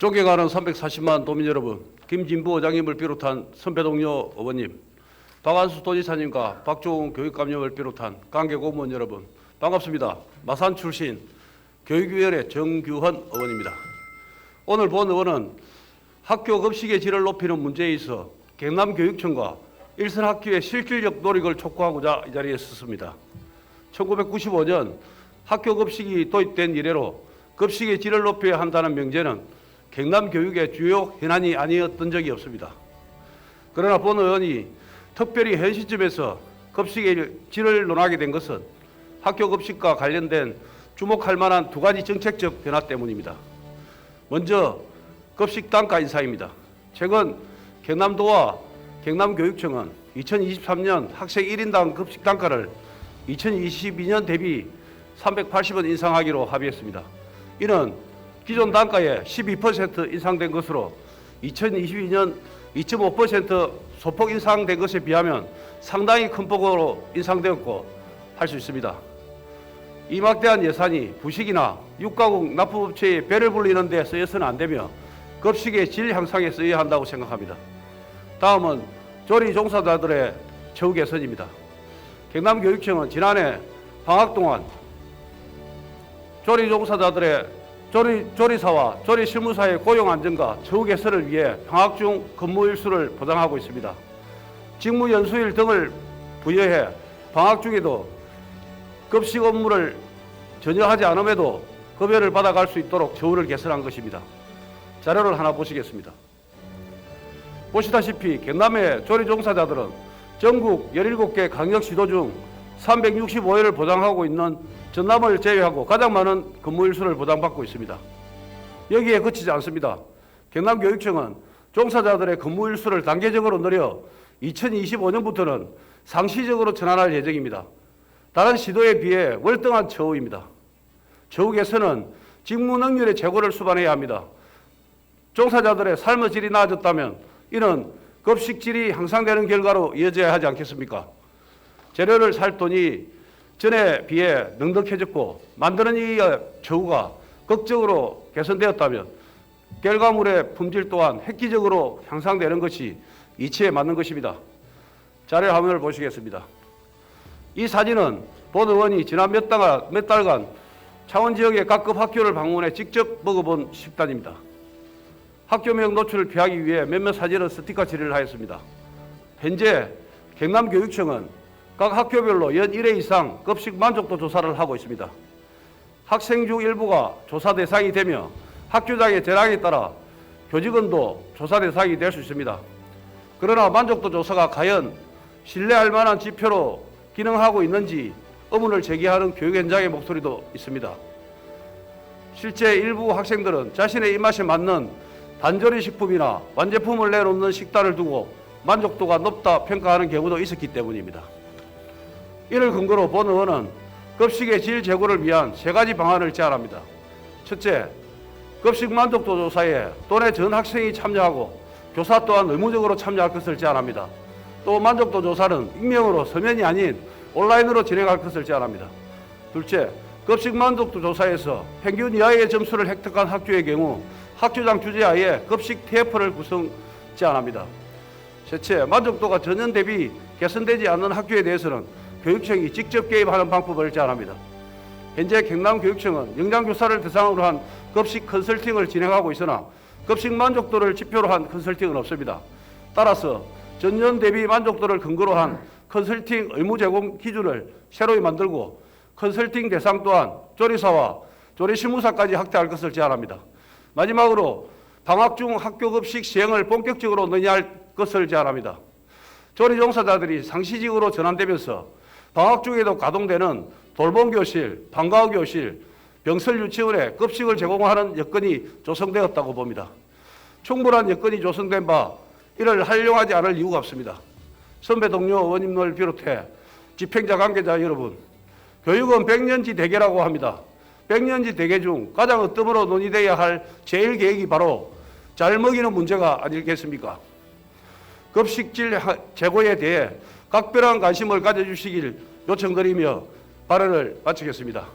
존경하는 340만 도민 여러분, 김진부 의장님을 비롯한 선배 동료 의원님, 박한수 도지사님과 박종훈 교육감님을 비롯한 관계 공무원 여러분, 반갑습니다. 마산 출신 교육위원회 정규헌 의원입니다. 오늘 본 의원은 학교 급식의 질을 높이는 문제에 있어 경남교육청과 일선 학교의 실질적 노력을 촉구하고자 이 자리에 섰습니다. 1995년 학교 급식이 도입된 이래로 급식의 질을 높여야 한다는 명제는 경남 교육의 주요 현안이 아니었던 적이 없습니다. 그러나 본 의원이 특별히 현 시점에서 급식의 질을 논하게 된 것은 학교 급식과 관련된 주목할 만한 두 가지 정책적 변화 때문입니다. 먼저 급식 단가 인상입니다. 최근 경남도와 경남교육청은 2023년 학생 1인당 급식 단가를 2022년 대비 380원 인상하기로 합의했습니다. 이는 기존 단가의 12% 인상된 것으로 2022년 2.5% 소폭 인상된 것에 비하면 상당히 큰 폭으로 인상되었고 할 수 있습니다. 이 막대한 예산이 부식이나 육가공 납부업체에 배를 불리는 데 쓰여서는 안 되며 급식의 질 향상에 쓰여야 한다고 생각합니다. 다음은 조리 종사자들의 처우 개선입니다. 경남교육청은 지난해 방학 동안 조리 종사자들의 조리, 조리사와 조리 실무사의 고용 안정과 처우 개선을 위해 방학 중 근무 일수를 보장하고 있습니다. 직무 연수일 등을 부여해 방학 중에도 급식 업무를 전혀 하지 않음에도 급여를 받아갈 수 있도록 처우를 개선한 것입니다. 자료를 하나 보시겠습니다. 보시다시피 경남의 조리 종사자들은 전국 17개 강력 시도 중 365일을 보장하고 있는 전남을 제외하고 가장 많은 근무일수를 보장받고 있습니다. 여기에 그치지 않습니다. 경남교육청은 종사자들의 근무일수를 단계적으로 늘려 2025년부터는 상시적으로 전환할 예정입니다. 다른 시도에 비해 월등한 처우입니다. 처우 개선은 직무 능률의 제고를 수반해야 합니다. 종사자들의 삶의 질이 나아졌다면 이는 급식 질이 향상되는 결과로 이어져야 하지 않겠습니까? 재료를 살 돈이 전에 비해 넉넉해졌고 만드는 이의 처우가 극적으로 개선되었다면 결과물의 품질 또한 획기적으로 향상되는 것이 이치에 맞는 것입니다. 자료 화면을 보시겠습니다. 이 사진은 본 의원이 지난 몇, 달, 몇 달간 창원 지역의 각급 학교를 방문해 직접 먹어본 식단입니다. 학교명 노출을 피하기 위해 몇몇 사진을 스티커 처리를 하였습니다. 현재 경남교육청은 각 학교별로 연 1회 이상 급식 만족도 조사를 하고 있습니다. 학생 중 일부가 조사 대상이 되며 학교장의 재량에 따라 교직원도 조사 대상이 될 수 있습니다. 그러나 만족도 조사가 과연 신뢰할 만한 지표로 기능하고 있는지 의문을 제기하는 교육 현장의 목소리도 있습니다. 실제 일부 학생들은 자신의 입맛에 맞는 단조리 식품이나 완제품을 내놓는 식단을 두고 만족도가 높다 평가하는 경우도 있었기 때문입니다. 이를 근거로 본 의원은 급식의 질 제고를 위한 세 가지 방안을 제안합니다. 첫째, 급식 만족도 조사에 또내 전 학생이 참여하고 교사 또한 의무적으로 참여할 것을 제안합니다. 또 만족도 조사는 익명으로 서면이 아닌 온라인으로 진행할 것을 제안합니다. 둘째, 급식 만족도 조사에서 평균 이하의 점수를 획득한 학교의 경우 학교장 주재하에 급식 TF를 구성 제안합니다. 셋째, 만족도가 전년 대비 개선되지 않는 학교에 대해서는 교육청이 직접 개입하는 방법을 제안합니다. 현재 경남교육청은 영장교사를 대상으로 한 급식 컨설팅을 진행하고 있으나 급식 만족도를 지표로 한 컨설팅은 없습니다. 따라서 전년 대비 만족도를 근거로 한 컨설팅 의무 제공 기준을 새로이 만들고 컨설팅 대상 또한 조리사와 조리실무사까지 확대할 것을 제안합니다. 마지막으로 방학 중 학교 급식 시행을 본격적으로 논의할 것을 제안합니다. 조리 종사자들이 상시직으로 전환되면서 방학 중에도 가동되는 돌봄 교실, 방과후 교실, 병설 유치원에 급식을 제공하는 여건이 조성되었다고 봅니다. 충분한 여건이 조성된 바 이를 활용하지 않을 이유가 없습니다. 선배 동료 의원님을 비롯해 집행자 관계자 여러분, 교육은 백년지 대계라고 합니다. 백년지 대계 중 가장 으뜸으로 논의돼야 할 제일 계획이 바로 잘 먹이는 문제가 아니겠습니까? 급식질 제고에 대해 각별한 관심을 가져주시길 요청드리며 발언을 마치겠습니다.